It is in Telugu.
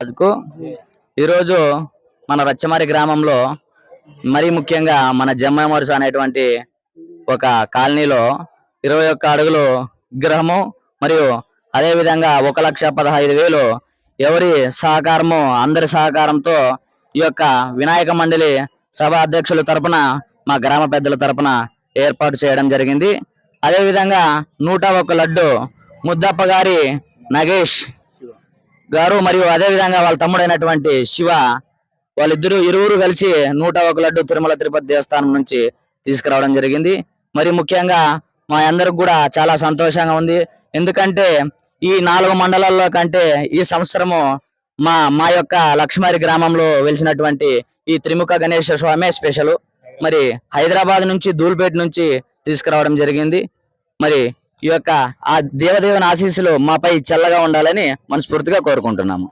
అందుకు ఈరోజు మన రచ్చమారి గ్రామంలో మరీ ముఖ్యంగా మన జమ్మమరుస అనేటువంటి ఒక కాలనీలో ఇరవై ఒక్క అడుగులు విగ్రహము మరియు అదేవిధంగా ఒక లక్ష పదహైదు వేలు ఎవరి సహకారము అందరి సహకారంతో ఈ యొక్క వినాయక మండలి సభ అధ్యక్షుల తరపున మా గ్రామ పెద్దల తరపున ఏర్పాటు చేయడం జరిగింది. అదే విధంగా నూట ఒక్క లడ్డు ముద్దప్ప గారి నగేష్ గారు మరియు అదే విధంగా వాళ్ళ తమ్ముడైనటువంటి శివ వాళ్ళిద్దరూ ఇరువురు కలిసి నూట ఒక లడ్డు తిరుమల తిరుపతి దేవస్థానం నుంచి తీసుకురావడం జరిగింది. మరి ముఖ్యంగా మా అందరికి కూడా చాలా సంతోషంగా ఉంది. ఎందుకంటే ఈ నాలుగు మండలాల్లో కంటే ఈ సంవత్సరము మా మా యొక్క లక్ష్మారి గ్రామంలో వెలిసినటువంటి ఈ త్రిముఖ గణేశ స్వామి స్పెషల్. మరి హైదరాబాద్ నుంచి ధూల్పేట నుంచి తీసుకురావడం జరిగింది. మరి ఈ యొక్క ఆ దేవదేవుని ఆశీస్సులు మాపై చల్లగా ఉండాలని మనస్ఫూర్తిగా కోరుకుంటున్నాము.